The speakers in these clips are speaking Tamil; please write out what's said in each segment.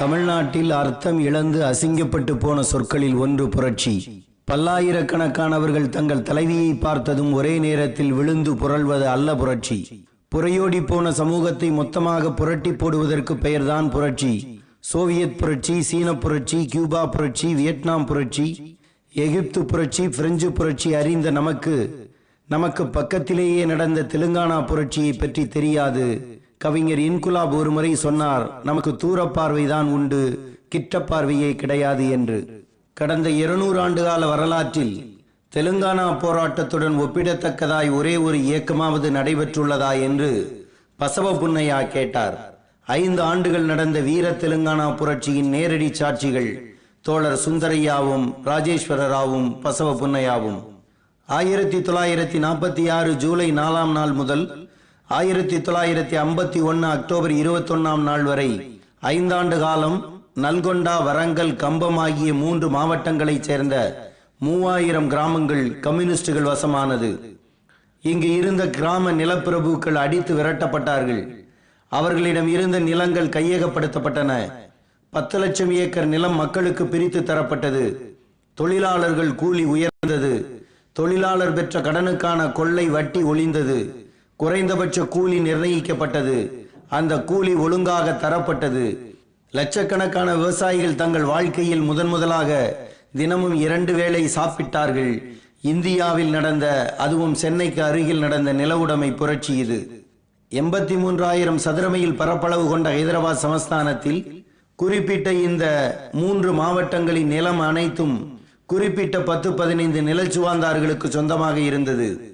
தமிழ்நாட்டில் அர்த்தம் இழந்து அசிங்கப்பட்டு போன சொற்களில் ஒன்று புரட்சி. பல்லாயிரக்கணக்கானவர்கள் தங்கள் தலைவியை பார்த்ததும் ஒரே நேரத்தில் விழுந்து புரள்வது அல்ல புரட்சி. புறையோடி போன சமூகத்தை மொத்தமாக புரட்டி போடுவதற்கு பெயர்தான் புரட்சி. சோவியத் புரட்சி சீன புரட்சி கியூபா புரட்சி வியட்நாம் புரட்சி எகிப்து புரட்சி பிரெஞ்சு புரட்சி அறிந்த நமக்கு நமக்கு பக்கத்திலேயே நடந்த தெலுங்கானா புரட்சியை பற்றி தெரியாது. கவிஞர் இன்குலாப் ஒருமுறை சொன்னார் நமக்கு தூர பார்வைதான் உண்டு கிட்ட பார்வையே கிடையாது என்று. கடந்த இருநூறு ஆண்டுகால வரலாற்றில் தெலுங்கானா போராட்டத்துடன் ஒப்பிடத்தக்கதாய் ஒரே ஒரு இயக்கமாவது நடைபெற்றுள்ளதா என்று பசவ புன்னையா கேட்டார். ஐந்து ஆண்டுகள் நடந்த வீர தெலுங்கானா புரட்சியின் நேரடி சாட்சிகள் தோழர் சுந்தரையாவும் ராஜேஸ்வரராவும் பசவ புன்னையாவும். ஆயிரத்தி தொள்ளாயிரத்தி நாற்பத்தி ஆறு ஜூலை நாலாம் நாள் முதல் ஆயிரத்தி தொள்ளாயிரத்தி ஐம்பத்தி ஒன்று அக்டோபர் இருபத்தொன்னாம் நாள் வரை ஐந்தாண்டு காலம் நல்கொண்டா வரங்கல் கம்பம் ஆகிய மூன்று மாவட்டங்களைச் சேர்ந்த மூவாயிரம் கிராமங்கள் கம்யூனிஸ்டுகள் வசமானது. இங்கு இருந்த கிராம நிலப்பிரபுக்கள் அடித்து விரட்டப்பட்டார்கள். அவர்களிடம் இருந்த நிலங்கள் கையகப்படுத்தப்பட்டன. பத்து லட்சம் ஏக்கர் நிலம் மக்களுக்கு பிரித்து தரப்பட்டது. தொழிலாளர்கள் கூலி உயர்ந்தது. தொழிலாளர் பெற்ற கடனுக்கான கொள்ளை வட்டி ஒளிந்தது குறைந்தபட்ச கூலி நிர்ணயிக்கப்பட்டது. அந்த கூலி ஒழுங்காக தரப்பட்டது. லட்சக்கணக்கான விவசாயிகள் தங்கள் வாழ்க்கையில் முதன் முதலாக தினமும் இரண்டு வேளை சாப்பிட்டார்கள். இந்தியாவில் நடந்த அதுவும் சென்னைக்கு அருகில் நடந்த நிலவுடைமை புரட்சி இது. எண்பத்தி மூன்றாயிரம் சதுரமையில் பரப்பளவு கொண்ட ஹைதராபாத் சமஸ்தானத்தில் குறிப்பிட்ட இந்த மூன்று மாவட்டங்களின் நிலம் அனைத்தும் குறிப்பிட்ட பத்து பதினைந்து நிலச்சுவாந்தார்களுக்கு சொந்தமாக இருந்தது.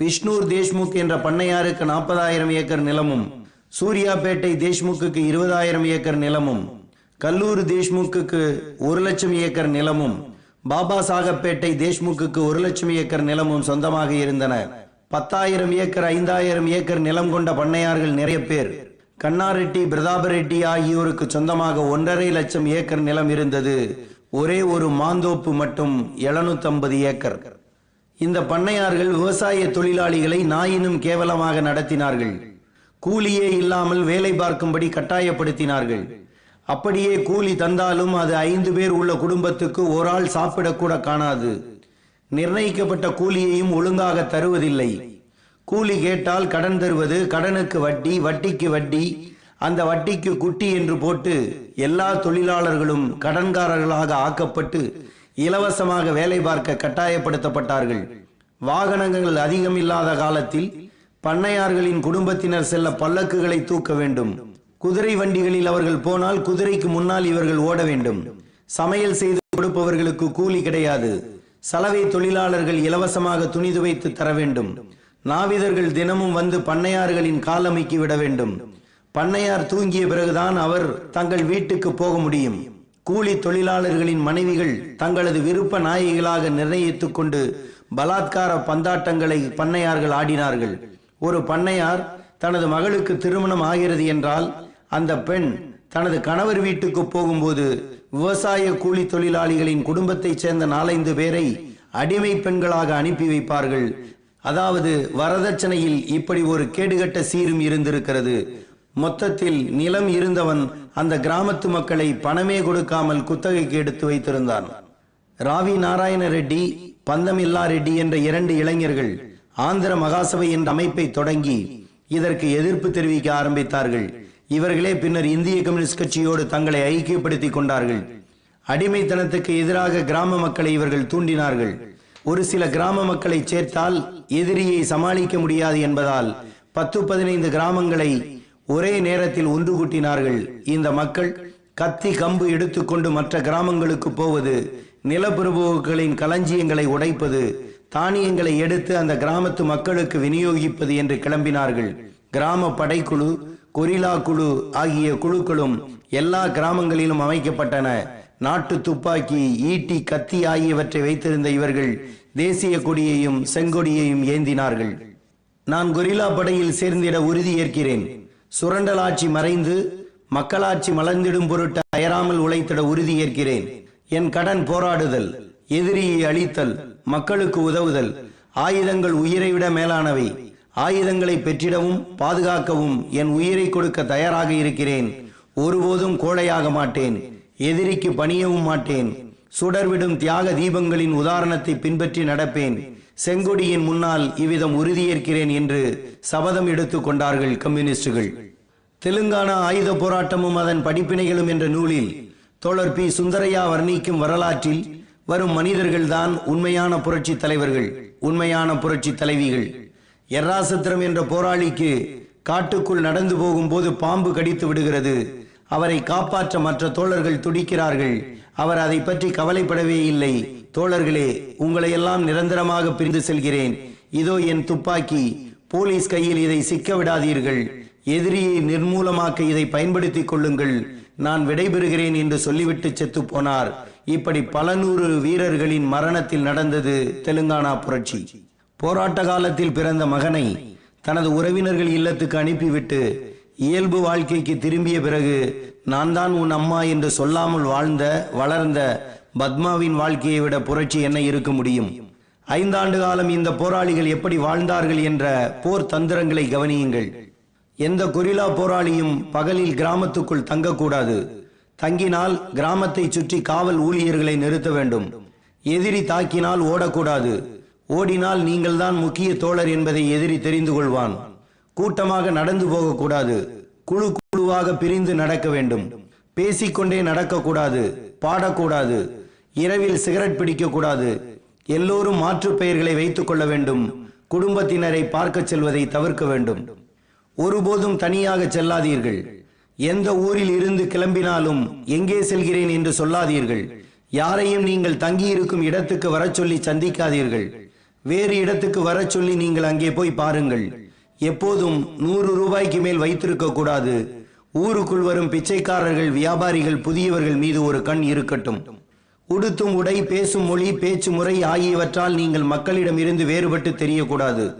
விஷ்ணூர் தேஷ்முக் என்ற பண்ணையாருக்கு நாற்பதாயிரம் ஏக்கர் நிலமும் சூர்யாபேட்டை தேஷ்முக்கு இருபதாயிரம் ஏக்கர் நிலமும் கல்லூர் தேஷ்முக்கு ஒரு லட்சம் ஏக்கர் நிலமும் பாபா சாகப்பேட்டை தேஷ்முக்குக்கு ஒரு லட்சம் ஏக்கர் நிலமும் சொந்தமாக இருந்தன. பத்தாயிரம் ஏக்கர் ஐந்தாயிரம் ஏக்கர் நிலம் கொண்ட பண்ணையார்கள் நிறைய பேர். கண்ணாரெட்டி பிரதாபரெட்டி ஆகியோருக்கு சொந்தமாக ஒன்றரை லட்சம் ஏக்கர் நிலம் இருந்தது. ஒரே ஒரு மாந்தோப்பு மட்டும் எழுநூத்தம்பது ஏக்கர். இந்த பண்ணையார்கள் விவசாய தொழிலாளிகளை நாயினும் கேவலமாக நடத்தினார்கள். கூலியே இல்லாமல் வேலை பார்க்கும்படி கட்டாயப்படுத்தினார்கள். அப்படியே கூலி தந்தாலும் அது ஐந்து பேர் உள்ள குடும்பத்துக்கு ஒரு ஆள் சாப்பிடக்கூட காணாது. நிர்ணயிக்கப்பட்ட கூலியையும் ஒழுங்காக தருவதில்லை. கூலி கேட்டால் கடன் தருவது கடனுக்கு வட்டி வட்டிக்கு வட்டி அந்த வட்டிக்கு குட்டி என்று போட்டு எல்லா தொழிலாளர்களும் கடன்காரர்களாக ஆக்கப்பட்டு இலவசமாக வேலை பார்க்க கட்டாயப்படுத்தப்பட்டார்கள். வாகனங்கள் அதிகம் இல்லாத காலத்தில் பண்ணையார்களின் குடும்பத்தினர் செல்ல பல்லக்குகளை தூக்க வேண்டும். குதிரை வண்டிகளில் அவர்கள் போனால் குதிரைக்கு முன்னால் இவர்கள் ஓட வேண்டும். சமையல் செய்து கொடுப்பவர்களுக்கு கூலி கிடையாது. சலவை தொழிலாளர்கள் இலவசமாக துணி துவைத்து தர வேண்டும். நாவிதர்கள் தினமும் வந்து பண்ணையார்களின் காலமைக்கு விட வேண்டும். பண்ணையார் தூங்கிய பிறகுதான் அவர் தங்கள் வீட்டுக்கு போக முடியும். கூலி தொழிலாளர்களின் மனைவிகள் தங்களது விருப்ப நாயகிகளாக நிர்ணயித்துக் கொண்டு பலாத்கார பந்தாட்டங்களை பண்ணையார்கள் ஆடினார்கள். ஒரு பண்ணையார் தனது மகளுக்கு திருமணம் ஆகிறது என்றால் அந்த பெண் தனது கணவர் வீட்டுக்கு போகும்போது விவசாய கூலி தொழிலாளிகளின் குடும்பத்தைச் சேர்ந்த நாலைந்து பேரை அடிமை பெண்களாக அனுப்பி வைப்பார்கள். அதாவது வரதட்சணையில் இப்படி ஒரு கேடுகட்ட சீரும் இருந்திருக்கிறது. மொத்தத்தில் நிலம் இருந்தவன் அந்த கிராமத்து மக்களை பணமே கொடுக்காமல் குத்தகைக்கு எடுத்து வைத்திருந்தான். ராவி நாராயண ரெட்டி பந்தமில்லா ரெட்டி என்ற இரண்டு இளைஞர்கள் ஆந்திர மகாசபை என்ற அமைப்பை தொடங்கி இதற்கு எதிர்ப்பு தெரிவிக்க ஆரம்பித்தார்கள். இவர்களே பின்னர் இந்திய கம்யூனிஸ்ட் கட்சியோடு தங்களை ஐக்கியப்படுத்திக் கொண்டார்கள். அடிமைத்தனத்துக்கு எதிராக கிராம மக்களை இவர்கள் தூண்டினார்கள். ஒரு சில கிராம மக்களை சேர்த்தால் எதிரியை சமாளிக்க முடியாது என்பதால் பத்து பதினைந்து கிராமங்களை ஒரே நேரத்தில் ஒன்று கூட்டினார்கள். இந்த மக்கள் கத்தி கம்பு எடுத்துக்கொண்டு மற்ற கிராமங்களுக்கு போவது நிலப்பிரபுக்களின் களஞ்சியங்களை உடைப்பது தானியங்களை எடுத்து அந்த கிராமத்து மக்களுக்கு விநியோகிப்பது என்று கிளம்பினார்கள். கிராம படைக்குழு கொரிலா குழு ஆகிய குழுக்களும் எல்லா கிராமங்களிலும் அமைக்கப்பட்டன. நாட்டு துப்பாக்கி ஈட்டி கத்தி ஆகியவற்றை வைத்திருந்த இவர்கள் தேசிய கொடியையும் செங்கொடியையும் ஏந்தினார்கள். நான் கொரில்லா படையில் சேர்ந்திட உறுதி ஏற்கிறேன். சுரண்டலாட்சி மறைந்து மக்களாட்சி மலர்ந்திடும் பொருட்டு அயராமல் உழைத்திட உறுதி ஏற்கிறேன். என் கடன் போராடுதல் எதிரியை அழித்தல் மக்களுக்கு உதவுதல் ஆயுதங்கள் உயிரை விட மேலானவை. ஆயுதங்களை பெற்றிடவும் பாதுகாக்கவும் என் உயிரை கொடுக்க தயாராக இருக்கிறேன். ஒருபோதும் கோழையாக மாட்டேன். எதிரிக்கு பணியவும் மாட்டேன். சுடர்விடும் தியாக தீபங்களின் உதாரணத்தை பின்பற்றி நடப்பேன். செங்கொடியின் முன்னால் இவ்விதம் உறுதியேற்கிறேன் என்று சபதம் எடுத்துக் கொண்டார்கள் கம்யூனிஸ்டுகள். தெலுங்கானா ஆயுத போராட்டமும் அதன் படிப்பினைகளும் என்ற நூலில் தோழர் பி. சுந்தரையா வர்ணிக்கும் வரலாற்றில் வரும் மனிதர்கள்தான் உண்மையான புரட்சி தலைவர்கள் உண்மையான புரட்சி தலைவிகள். எர்ராசத்திரம் என்ற போராளிக்கு காட்டுக்குள் நடந்து போகும்போது பாம்பு கடித்து விடுகிறது. அவரை காப்பாற்ற மற்ற தோழர்கள் துடிக்கிறார்கள். அவர் அதை பற்றி கவலைப்படவே இல்லை. தோழர்களே உங்களை எல்லாம் நிரந்தரமாக பிரிந்து செல்கிறேன். இதோ என் துப்பாக்கி. போலீஸ் கையில் இதை சிக்க விடாதீர்கள் எதிரியை நிர்மூலமாக்க இதை பயன்படுத்திக் கொள்ளுங்கள். நான் விடைபெறுகிறேன் என்று சொல்லிவிட்டு செத்து போனார். இப்படி பல நூறு வீரர்களின் மரணத்தில் நடந்தது தெலுங்கானா புரட்சி. போராட்ட காலத்தில் பிறந்த மகனை தனது உறவினர்கள் இல்லத்துக்கு அனுப்பிவிட்டு இயல்பு வாழ்க்கைக்கு திரும்பிய பிறகு நான் தான் உன் அம்மா என்று சொல்லாமல் வாழ்ந்த வளர்ந்த பத்மாவின் வாழ்க்கையை விட புரட்சி என்ன இருக்க முடியும்? ஐந்தாண்டு காலம் இந்த போராளிகள் எப்படி வாழ்ந்தார்கள் என்ற போர் தந்திரங்களை கவனியுங்கள். எந்த கொரில்லா போராளியும் பகலில் கிராமத்துக்குள் தங்கக்கூடாது. தங்கினால் கிராமத்தை சுற்றி காவல் ஊழியர்களை நிறுத்த வேண்டும். எதிரி தாக்கினால் ஓடக்கூடாது. ஓடினால் நீங்கள்தான் முக்கிய தோழர் என்பதை எதிரி தெரிந்து கொள்வான். கூட்டமாக நடந்து போகக்கூடாது. குழு குழுவாக பிரிந்து நடக்க வேண்டும். பேசிக்கொண்டே நடக்கக்கூடாது. பாடக்கூடாது. இரவில் சிகரெட் பிடிக்கக்கூடாது. எல்லோரும் மாற்றுப் பெயர்களை வைத்துக் கொள்ள வேண்டும். குடும்பத்தினரை பார்க்கச் செல்வதை தவிர்க்க வேண்டும். ஒருபோதும் தனியாக செல்லாதீர்கள். எந்த ஊரில் இருந்து கிளம்பினாலும் எங்கே செல்கிறேன் என்று சொல்லாதீர்கள். யாரையும் நீங்கள் தங்கியிருக்கும் இடத்துக்கு வரச் சொல்லி சந்திக்காதீர்கள். வேறு இடத்துக்கு வரச் சொல்லி நீங்கள் அங்கே போய் பாருங்கள். எப்போதும் நூறு ரூபாய்க்கு மேல் வைத்திருக்க கூடாது. ஊருக்குள் வரும் பிச்சைக்காரர்கள் வியாபாரிகள் புதியவர்கள் மீது ஒரு கண் இருக்கட்டும். உடுத்தும் உடை பேசும் மொழி பேச்சு முறை ஆகியவற்றால் நீங்கள் மக்களிடம் இருந்து வேறுபட்டு தெரியக்கூடாது.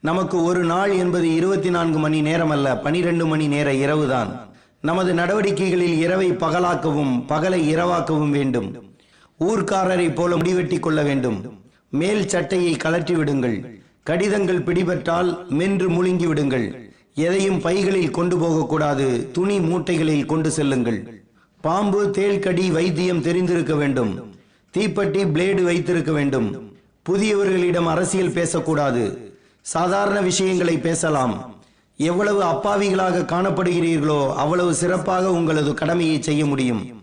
நமக்கு ஒரு நாள் என்பது இருபத்தி நான்கு மணி நேரம் அல்ல பனிரெண்டு மணி நேர இரவுதான். நமது நடவடிக்கைகளில் இரவை பகலாக்கவும் பகலை இரவாக்கவும் வேண்டும். ஊர்க்காரரை போல முடிவெட்டி கொள்ள வேண்டும். மேல் சட்டையை கலற்றி விடுங்கள். கடிதங்கள் பிடிபட்டால் மென்று முழுங்கி விடுங்கள். எதையும் பைகளில் கொண்டு போகக்கூடாது துணி மூட்டைகளில் கொண்டு செல்லுங்கள். பாம்பு தேள்கடி வைத்தியம் தெரிந்திருக்க வேண்டும். தீப்பெட்டி பிளேடு வைத்திருக்க வேண்டும். புதியவர்களிடம் அரசியல் பேசக்கூடாது. சாதாரண விஷயங்களை பேசலாம். எவ்வளவு அப்பாவிகளாக காணப்படுகிறீர்களோ அவ்வளவு சிறப்பாக உங்களது கடமையை செய்ய முடியும்.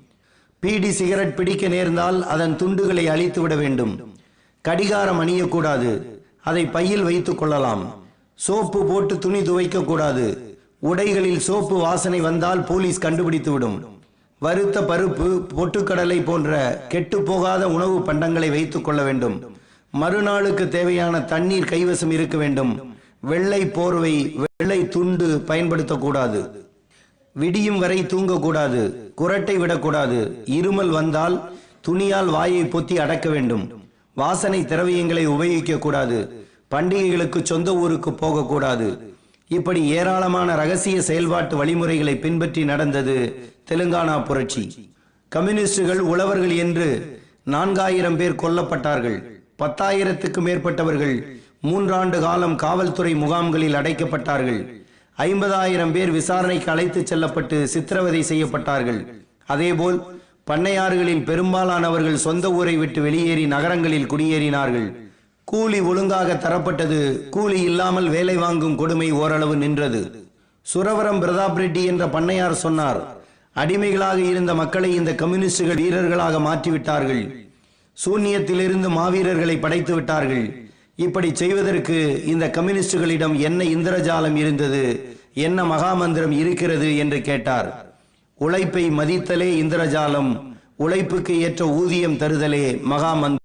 பீடி சிகரெட் பிடிக்க நேர்ந்தால் அதன் துண்டுகளை அழித்து விட வேண்டும். கடிகாரம் அணியக்கூடாது. அதை பையில் வைத்துக் கொள்ளலாம். சோப்பு போட்டு துணி துவைக்க கூடாது உடைகளில் சோப்பு வாசனை வந்தால் போலீஸ் கண்டுபிடித்து விடும். வறுத்த பருப்பு பொட்டுக்கடலை போன்ற கெட்டு போகாத உணவு பண்டங்களை வைத்துக் கொள்ள வேண்டும். மறுநாளுக்கு தேவையான தண்ணீர் கைவசம் இருக்க வேண்டும். வெள்ளை போர்வை வெள்ளை துண்டு பயன்படுத்தக்கூடாது. விடியும் வரை தூங்கக்கூடாது. குரட்டை விடக்கூடாது. இருமல் வந்தால் துணியால் வாயை பொத்தி அடக்க வேண்டும். வாசனை திரவியங்களை உபயோகிக்க கூடாது பண்டிகைகளுக்கு சொந்த ஊருக்கு போகக்கூடாது. இப்படி ஏராளமான ரகசிய செயல்பாட்டு வழிமுறைகளை பின்பற்றி நடந்தது தெலுங்கானா புரட்சி. கம்யூனிஸ்டுகள் உழவர்கள் என்று நான்காயிரம் பேர் கொல்லப்பட்டார்கள். பத்தாயிரத்துக்கு மேற்பட்டவர்கள் மூன்றாண்டு காலம் காவல்துறை முகாம்களில் அடைக்கப்பட்டார்கள். ஐம்பதாயிரம் பேர் விசாரணைக்கு அழைத்துச் செல்லப்பட்டு சித்திரவதை செய்யப்பட்டார்கள். அதேபோல் பண்ணையாறுகளில் பெரும்பாலானவர்கள் சொந்த ஊரை விட்டு வெளியேறி நகரங்களில் குடியேறினார்கள். கூலி ஒழுங்காக தரப்பட்டது. கூலி இல்லாமல் வேலை வாங்கும் கொடுமை ஓரளவு நின்றது. சுரவரம் பிரதாப் ரெட்டி என்ற பண்ணையார் சொன்னார் அடிமைகளாக இருந்த மக்களை இந்த கம்யூனிஸ்டுகள் வீரர்களாக மாற்றிவிட்டார்கள். சூன்யத்திலிருந்து மாவீரர்களை படைத்து விட்டார்கள். இப்படி செய்வதற்கு இந்த கம்யூனிஸ்டுகளிடம் என்ன இந்திரஜாலம் இருந்தது என்ன மகாமந்திரம் இருக்கிறது என்று கேட்டார். உழைப்பை மதித்தலே இந்திரஜாலம் உழைப்புக்கு ஏற்ற ஊதியம் தருதலே மகாமந்திரம்.